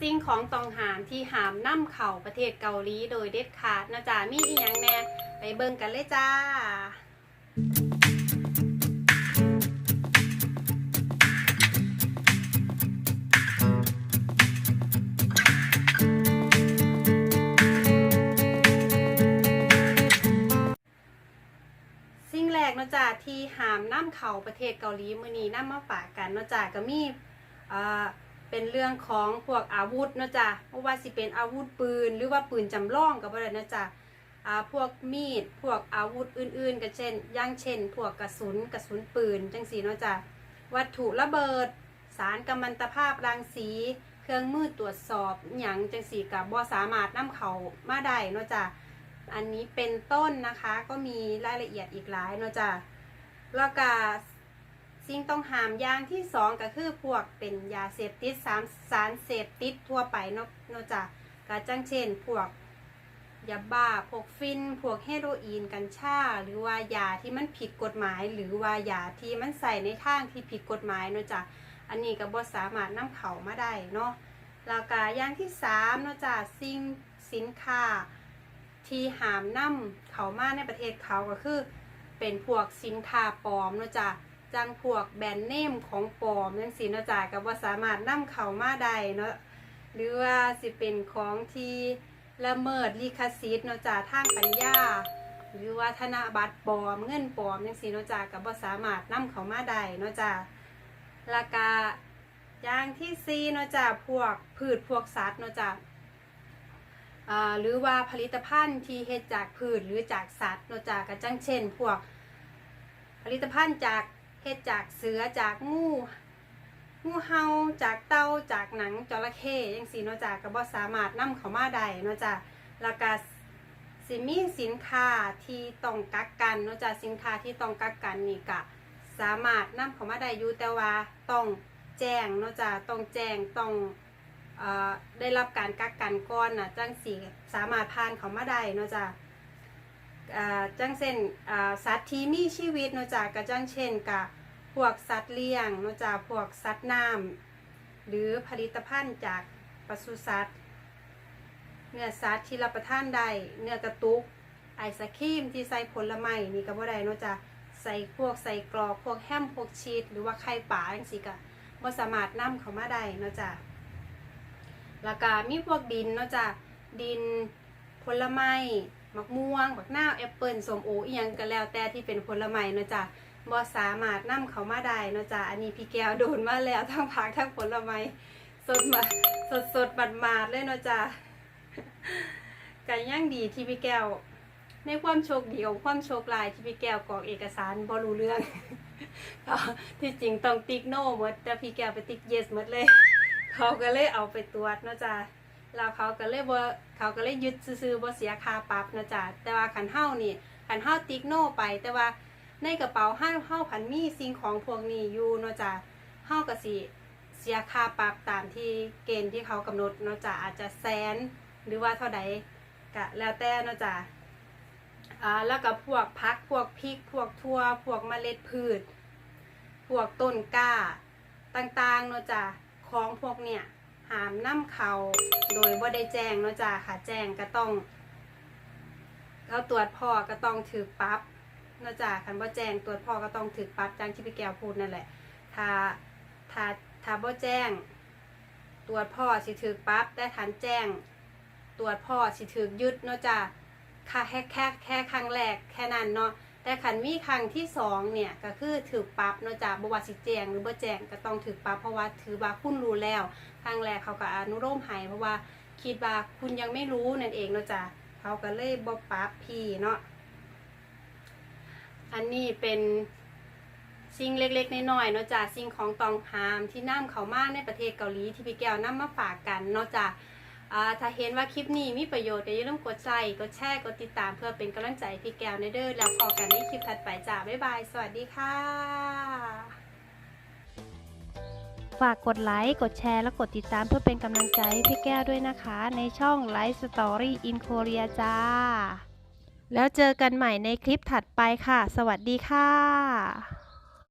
สิ่งของต้องหามที่หามนำเข่าประเทศเกาหลีโดยเด็ดขาดนะจ๊ะมีอีหยังแน่ไปเบิ่งกันเลยจ้าสิ่งแรกนะจ๊ะที่หามนำเข่าประเทศเกาหลีมื้อนี้นำมาฝากกันนะจ๊ะก็มีอ่า เป็นเรื่องของพวกอาวุธเนาะจ๊ะเพราะว่าสิเป็นอาวุธปืน หรือว่าปืนจำลองก็บ่ได้เนะจ๊ะอ่าพวกมีด พวกอาวุธอื่นๆก็เช่นอย่างเช่น พวกกระสุนกระสุนปืนจังซี่เนาะจ๊ะวัตถุระเบิด สารกัมมันตภาพรังสี เครื่องมือตรวจสอบอย่างจังสีกับบ่สามารถนำเขามาได้เนาะจ้ะอันนี้เป็นต้นนะคะก็มีรายละเอียดอีกหลายเนาะจ้ะแล้วก็ สิ่งต้องห้ามอย่างที่สองก็คือพวกเป็นยาเสพติดสารสารเสพติดทั่วไปเนาะเนาะจ้ะก็จังเช่น พวกยาบ้าพวกฟิน พวกเฮโรอีนกัญชาหรือว่ายาที่มันผิดกฎหมาย หรือว่ายาที่มันใส่ในทางที่ผิดกฎหมายเนาะจ้ะอันนี้ก็บ่สามารถนำเข้ามาได้เนาะแล้วก็อย่างที่สามเนาะจ้ะสิ่งสินค้าที่หามนำเขามาในประเทศเขาก็คือ เป็นพวกสินค้าปลอมเนาะจ้ะ จังพวกแบรนด์เนมของปลอมจังสีเนาะจ้ะก็บ่สามารถนำเขามาได้เนาะหรือว่าสิเป็นของที่ละเมิดลิขสิทธิ์เนาะจ้ะทางปัญญา หรือว่าธนบัตรปลอมเงินปลอมจังสีเนาะจ้ะก็บ่สามารถนำเขามาได้เนาะจ้ะแล้วก็อย่างที่สี่เนาะจ้ะพวกพืชพวกสัตว์เนาะจ้ะอ่าหรือว่าผลิตภัณฑ์ที่เฮ็ดจากพืชหรือจากสัตว์เนอกจากกระจังเช่น พวกผลิตภัณฑ์จาก เฮ็ดจากเสือจากงูงูเห่าจากเต่าจากหนังจระเข้จังซี่เนาะจากก็บ่สามารถนำเขามาได้เนาะจ้ะแล้วก็สิมีสินค้าที่ต้องกักกันเนาะจ้ะสินค้าที่ต้องกักกันนี่ก็สามารถนำเขามาได้อยู่แต่ว่าต้องแจ้งเนาะจ้ะต้องแจ้งต้องได้รับการกักกันก่อนน่ะจังสีสามารถผ่านเขามาได้เนาะจ้ะอ่า จังเช่นสัตว์ที่มีชีวิตนาะจ้ะก็จังเช่นกับพวกสัตว์เลี้ยงนาะจ้ะพวกสัตว์น้ำหรือผลิตภัณฑ์จากปศุสัตว์ เนื้อสัตว์ที่รับประทานได้เนื้อกระตุกไอศครีมที่ใส่ผลไม้นี่ก็บ่ได้นาะจ้ะใส่พวกใส่กรอกพวกแฮมพวกชีสหรือว่าไข่ปลาจังซี่ก็บ่สามารถนำเข้ามาได้นาะจ้ะแล้วก็มีพวกดินนาะจ้ะดินผลไม้ มะม่วงบักนาวแอปเปิลส้มโออียังก็แล้วแต่ที่เป็นผลไม้เนาะจ้ะบ่สามารถนำเขามาได้เนาะจ้ะอันนี้พี่แก้วโดนมาแล้วทั้งผักทั้งผลไม้สดมาสดสดบัดมาดเลยเนาะจ้ะกันย่างดีที่พี่แก้ว ในความโชคดีของความโชคลายที่พี่แก้วกรอกเอกสารบ่รู้เรื่องที่จริงต้องติ๊กโน่หมดแต่พี่แก้วไปติ๊กเยสหมดเลย เขาก็เลยเอาไปตรวจเนาะจ้ะ แล้วเขาก็เลยบ่เขาก็เลยยึดซื้อบ่เสียค่าปรับนะจ้ะแต่ว่าขันเฮานี่ขันเฮาติ๊กโน่ไป แต่ว่าในกระเป๋าเฮาเฮาผันมีสิ่งของพวกนี้อยู่เนาะจ้ะเฮาก็สิเสียค่าปรับตามที่เกณฑ์ที่เขากำหนดเนาะจ้ะอาจจะแสนหรือว่าเท่าใดก็แล้วแต่เนาะจ้ะอ่าแล้วก็พวกพักพวกพริก พวกทั่วพวกเมล็ดพืช พวกต้นกล้าต่างๆเนาะจ้ะของพวกเนี่ย หามนำเขาโดยว่าได้แจ้งเนาะจ้ะค่ะแจ้งก็ต้องเขาตรวจพ่อก็ต้องถือปั๊บเนาะจ้ะคันว่าแจ้งตรวจพ่อก็ต้องถือปั๊บจังที่พี่แก้วพูดนั่นแหละถ้าถ้าถ้าบ่แจ้ง ตรวจพ่อสิถือปั๊บแต่ทันแจ้ง ตรวจพ่อสิถือยึดเนาะจ้ะค่ะแค่แค่แค่ครั้งแรกแค่นั้นเนาะ แต่ขันมีครั้งที่สองเนี่ยก็คือถือปรับเนาะจ้ะบวาสิแจงหรือบ่แจงก็ต้องถือปรับเพราะว่าถือว่าคุณรู้แล้วครั้งแรกเขาก็อนุโลมให้เพราะว่าคิดว่าคุณยังไม่รู้นั่นเองเนาะจ้ะเขาก็เลยบ่ปรับพี่เนาะอันนี้เป็นสิ่งเล็กๆน้อยๆเนาะจ้ะสิ่งของตองหามที่นำเขามาในประเทศเกาหลีที่พี่แก้วนำมาฝากกันเนาะจ้ะอ่า ถ้าเห็นว่าคลิปนี้มีประโยชน์ก็อย่าลืมกดไลค์กดแชร์กดติดตามเพื่อเป็นกำลังใจพี่แก้วในเด้อแล้วพอกันในคลิปถัดไปจ้าบ๊ายบายสวัสดีค่ะ ฝากกดไลค์กดแชร์และกดติดตามเพื่อเป็นกำลังใจให้พี่แก้วด้วยนะคะ ในช่อง Life Story in Korea จ้า แล้วเจอกันใหม่ในคลิปถัดไปค่ะ สวัสดีค่ะ